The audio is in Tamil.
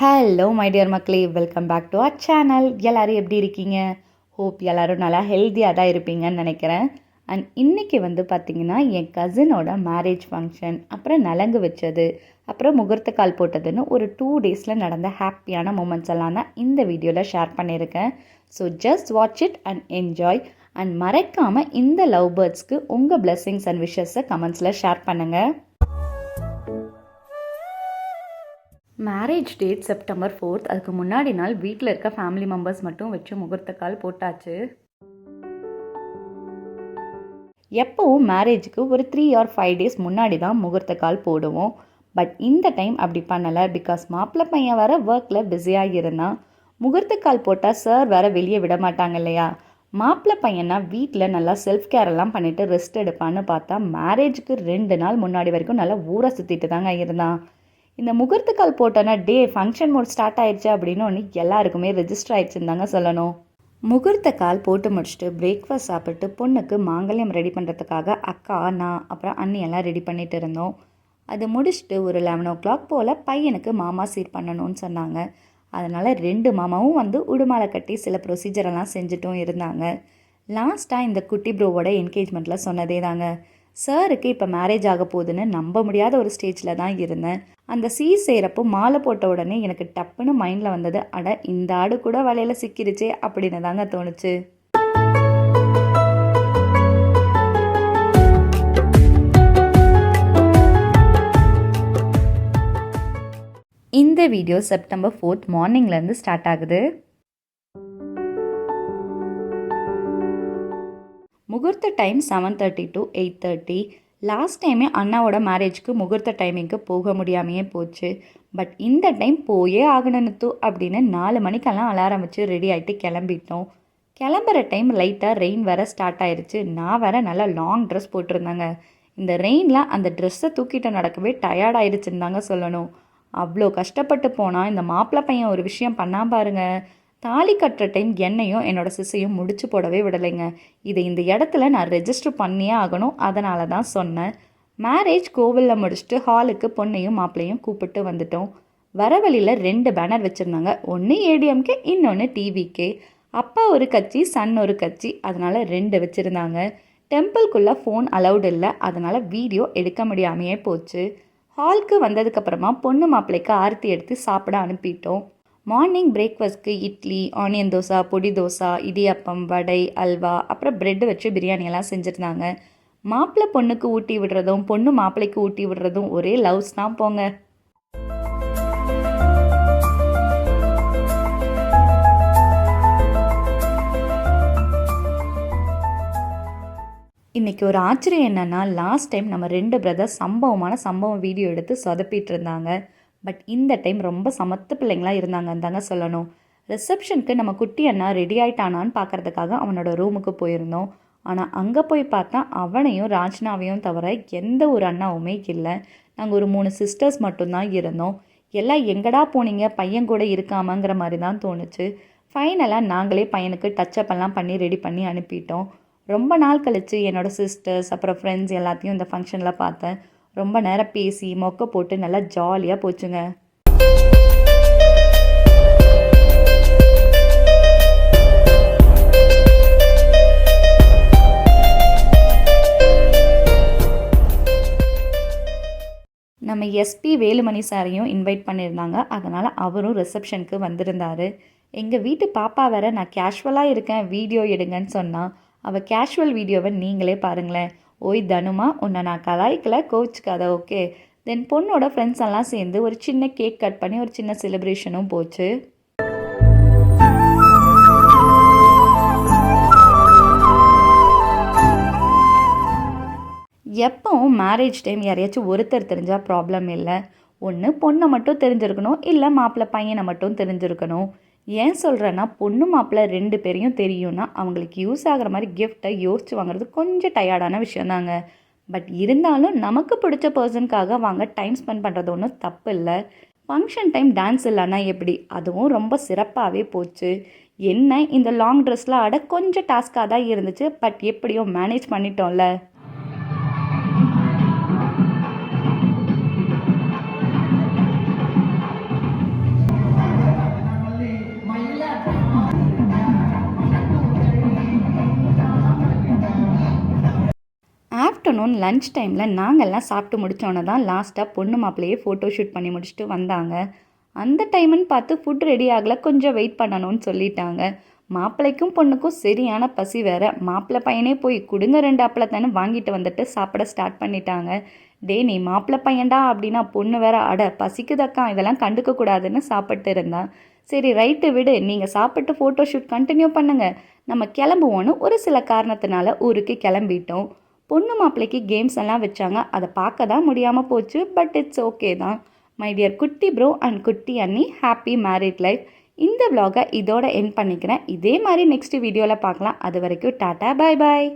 ஹலோ மை டியர் மக்களே welcome back to our channel எல்லோரும் எப்படி இருக்கீங்க? ஹோப் எல்லோரும் நல்லா ஹெல்த்தியாக தான் இருப்பீங்கன்னு நினைக்கிறேன். அண்ட் இன்றைக்கி வந்து பார்த்திங்கன்னா என் கசினோட மேரேஜ் ஃபங்க்ஷன் அப்புறம் நலங்கு வச்சது அப்புறம் முகூர்த்த கால் போட்டதுன்னு ஒரு டூ டேஸில் நடந்த ஹாப்பியான மூமெண்ட்ஸ் எல்லாம் தான் இந்த வீடியோவில் ஷேர் பண்ணியிருக்கேன். So just watch it and enjoy and மறக்காமல் இந்த லவ் பேர்ட்ஸ்க்கு உங்கள் பிளெஸ்ஸிங்ஸ் அண்ட் விஷஸை கமெண்ட்ஸில் ஷேர் பண்ணுங்கள் மேரேஜ் டேட் செப்டம்பர் ஃபோர்த் அதுக்கு முன்னாடி நாள் வீட்டில் இருக்க ஃபேமிலி மெம்பர்ஸ் மட்டும் வச்சு முகூர்த்த கால் போட்டாச்சு. எப்போவும் மேரேஜுக்கு ஒரு த்ரீ ஆர் ஃபைவ் டேஸ் முன்னாடி தான் முகூர்த்த கால் போடுவோம். பட் இந்த டைம் அப்படி பண்ணலை. பிகாஸ் மாப்பிள்ளை பையன் வர ஒர்க்கில் பிஸியாக இருந்தான். முகூர்த்த கால் போட்டால் சார் வேற வெளியே விட மாட்டாங்க இல்லையா? மாப்பிள்ளை பையனா வீட்டில் நல்லா செல்ஃப் கேர் எல்லாம் ரெஸ்ட் எடுப்பான்னு பார்த்தா மேரேஜுக்கு ரெண்டு நாள் முன்னாடி வரைக்கும் நல்லா ஊரை சுற்றிட்டு தாங்க இருந்தான். இந்த முகூர்த்த கால் போட்டோன்னா டே ஃபங்க்ஷன் மோட் ஸ்டார்ட் ஆயிடுச்சு அப்படின்னு ஒன்று எல்லாருக்குமே ரெஜிஸ்டர் ஆயிடுச்சுன்னு தாங்க சொல்லணும். முகூர்த்த கால் போட்டு முடிச்சுட்டு பிரேக்ஃபாஸ்ட் சாப்பிட்டு பொண்ணுக்கு மாங்கல்யம் ரெடி பண்ணுறதுக்காக அக்கா நான் அப்புறம் அண்ணி எல்லாம் ரெடி பண்ணிட்டு இருந்தோம். அது முடிச்சுட்டு ஒரு லெவன் ஓ கிளாக் போல் பையனுக்கு மாமா சீர் பண்ணணும்னு சொன்னாங்க. அதனால் ரெண்டு மாமாவும் வந்து உடுமாலை கட்டி சில ப்ரொசீஜரெல்லாம் செஞ்சுட்டும் இருந்தாங்க. லாஸ்ட்டாக இந்த குட்டி ப்ரோவோட என்கேஜ்மெண்ட்டில் சொன்னதே தாங்க. சாருக்கு இப்போ மேரேஜ் ஆக போகுதுன்னு நம்ப முடியாத ஒரு ஸ்டேஜில் தான் இருந்தேன். அந்த சீ செய்கிறப்போ மாலை போட்ட உடனே எனக்கு டப்புன்னு மைண்டில் வந்தது அட இந்த ஆடு கூட வலையில் சிக்கிருச்சே அப்படின்னு தாங்க தோணுச்சு. இந்த வீடியோ செப்டம்பர் ஃபோர்த் மார்னிங்லேருந்து ஸ்டார்ட் ஆகுது. முகூர்த்த time seven thirty to eight thirty last டைமே அண்ணாவோட மேரேஜ்க்கு முகூர்த்த டைமிங்க்கு போக முடியாமையே போச்சு. பட் இந்த டைம் போயே ஆகணும்னு தூ அப்படின்னு நாலு மணிக்கெல்லாம் அலாரம் வச்சு ரெடி ஆகிட்டு கிளம்பிட்டோம். கிளம்புற டைம் லைட்டாக ரெயின் வேற ஸ்டார்ட் ஆயிடுச்சு நான் வேற நல்லா லாங் ட்ரெஸ் போட்டிருந்தாங்க. இந்த ரெயினில் அந்த ட்ரெஸ்ஸை தூக்கிட்டு நடக்கவே டயர்ட் ஆயிடுச்சுன்னு தாங்க சொல்லணும். அவ்வளோ கஷ்டப்பட்டு போனால் இந்த மாப்பிள்ளை பையன் ஒரு விஷயம் பண்ணா பாருங்கள் தாலி கட்டுற டைம் என்னையும் என்னோட சிசையும் முடிச்சு போடவே விடலைங்க. இதை இந்த இடத்துல நான் ரெஜிஸ்டர் பண்ணியே ஆகணும். அதனால தான் சொன்னேன். மேரேஜ் கோவிலில் முடிச்சுட்டு ஹாலுக்கு பொண்ணையும் மாப்பிள்ளையும் கூப்பிட்டு வந்துட்டோம். வர வழியில் ரெண்டு பேனர் வச்சுருந்தாங்க. ஒன்று ஏடிஎம்கே இன்னொன்று டிவிக்கே அப்பா ஒரு கட்சி சன் ஒரு கட்சி. அதனால் ரெண்டு வச்சுருந்தாங்க. டெம்பிள்குள்ளே ஃபோன் அலௌடு இல்லை. அதனால் வீடியோ எடுக்க முடியாமையே போச்சு. ஹால்க்கு வந்ததுக்கப்புறமா பொண்ணு மாப்பிள்ளைக்கு ஆர்த்தி எடுத்து சாப்பிட அனுப்பிட்டோம். மார்னிங் பிரேக்ஃபாஸ்ட்க்கு இட்லி ஆனியன் தோசை பொடி தோசை இடியப்பம் வடை அல்வா அப்புறம் பிரெட் வச்சு பிரியாணியெல்லாம் செஞ்சுருந்தாங்க. மாப்பிள்ளை பொண்ணுக்கு ஊட்டி விடுறதும் பொண்ணு மாப்பிள்ளைக்கு ஊட்டி விடுறதும் ஒரே லவ்ஸ் தான் போங்க. இன்றைக்கி ஒரு ஆச்சரியம் என்னென்னா லாஸ்ட் டைம் நம்ம ரெண்டு பிரதர்ஸ் சம்பவமான சம்பவம் வீடியோ எடுத்து சொதப்பிட்டு இருந்தாங்க. பட் இந்த டைம் ரொம்ப சமத்து பிள்ளைங்களாக இருந்தாங்கன்னு தாங்க சொல்லணும். ரிசப்ஷனுக்கு நம்ம குட்டி அண்ணா ரெடி ஆயிட்டானான்னு பார்க்கறதுக்காக அவனோட ரூமுக்கு போயிருந்தோம். ஆனால் அங்கே போய் பார்த்தா அவனையும் ராஜ்னாவையும் தவிர எந்த ஒரு அண்ணாவுமே இல்லை. நாங்கள் ஒரு மூணு சிஸ்டர்ஸ் மட்டும்தான் இருந்தோம். எல்லாம் எங்கடா போனீங்க? பையன் கூட இருக்காமங்கிற மாதிரி தான் தோணுச்சு. ஃபைனலாக நாங்களே பையனுக்கு டச்சப் எல்லாம் பண்ணி ரெடி பண்ணி அனுப்பிட்டோம். ரொம்ப நாள் கழித்து என்னோடய சிஸ்டர்ஸ் அப்புறம் ஃப்ரெண்ட்ஸ் எல்லாத்தையும் இந்த ஃபங்க்ஷனில் பார்த்தேன். ரொம்ப நேரம் பேசி மொக்க போட்டு நல்லா ஜாலியாக போச்சுங்க. நம்ம எஸ்பி வேலுமணி சாரையும் இன்வைட் பண்ணியிருந்தாங்க. அதனால் அவரும் ரிசப்ஷனுக்கு வந்திருந்தார். எங்கள் வீட்டு பாப்பா வேற நான் கேஷுவலாக இருக்கேன் வீடியோ எடுங்கன்னு சொன்னால் அவள் கேஷுவல் வீடியோவை நீங்களே பாருங்களேன். ஓய் தனுமா உன்னை நான் கலாய்க்கல கோச்சுக்காத ஓகே தென் பொண்ணோட ஃப்ரெண்ட்ஸ் எல்லாம் சேர்ந்து ஒரு சின்ன கேக் கட் பண்ணி ஒரு சின்ன செலிப்ரேஷனும் போச்சு. எப்பவும் மேரேஜ் டைம் யாரையாச்சும் ஒருத்தர் தெரிஞ்சால் ப்ராப்ளம் இல்லை. ஒன்று பொண்ணை மட்டும் தெரிஞ்சிருக்கணும் இல்லை மாப்பிள்ளை பையனை மட்டும் தெரிஞ்சிருக்கணும். ஏன் சொல்கிறேன்னா பொண்ணு மாப்பிள்ளை ரெண்டு பேரையும் தெரியும்னா அவங்களுக்கு யூஸ் ஆகிற மாதிரி கிஃப்ட்டை யோசிச்சு வாங்குறது கொஞ்சம் டயர்டான விஷயந்தாங்க பட் இருந்தாலும் நமக்கு பிடிச்ச பர்சனுக்காக வாங்க டைம் ஸ்பெண்ட் பண்ணுறது ஒன்றும் தப்பு இல்லை. ஃபங்க்ஷன் டைம் டான்ஸ் இல்லைன்னா எப்படி? அதுவும் ரொம்ப சிறப்பாகவே போச்சு. என்ன இந்த லாங் ட்ரெஸ்லாம் ஆட கொஞ்சம் டாஸ்க்காக தான் இருந்துச்சு. பட் எப்படியோ மேனேஜ் பண்ணிட்டோம்ல. ஆஃப்டர்நூன் லஞ்ச் டைமில் நாங்கள்லாம் சாப்பிட்டு முடித்தோன்னே தான் லாஸ்ட்டாக பொண்ணு மாப்பிள்ளையே ஃபோட்டோ ஷூட் பண்ணி முடிச்சுட்டு வந்தாங்க. அந்த டைமுன்னு பார்த்து ஃபுட் ரெடி ஆகலை கொஞ்சம் வெயிட் பண்ணணும்னு சொல்லிட்டாங்க. மாப்பிள்ளைக்கும் பொண்ணுக்கும் சரியான பசி வேற. மாப்பிள்ளை பையனே போய் கொடுங்க ரெண்டு அப்பளத்தானே வாங்கிட்டு வந்துட்டு சாப்பிட ஸ்டார்ட் பண்ணிட்டாங்க. டே நீ மாப்பிள்ளை பையன்டா அப்படின்னா பொண்ணு வேற அட பசிக்குதக்கா இதெல்லாம் கண்டுக்க கூடாதுன்னு சாப்பிட்டு இருந்தான். சரி ரைட்டு விடு நீங்கள் சாப்பிட்டு ஃபோட்டோ ஷூட் கண்டினியூ பண்ணுங்க. நம்ம கிளம்புவோன்னு ஒரு சில காரணத்தினால ஊருக்கு கிளம்பிட்டோம். பொண்ணு மாப்பிள்ளைக்கு கேம்ஸ் எல்லாம் வச்சாங்க. அதை பார்க்க தான் முடியாமல் போச்சு பட் இட்ஸ் ஓகே தான். மை டியர் குட்டி ப்ரோ அண்ட் குட்டி அண்ணி ஹாப்பி மேரிட் லைஃப் இந்த vlog-அ இதோட என் பண்ணிக்கிறேன். இதே மாதிரி நெக்ஸ்ட் வீடியோவில் பார்க்கலாம். அது வரைக்கும் டாட்டா பாய் பாய்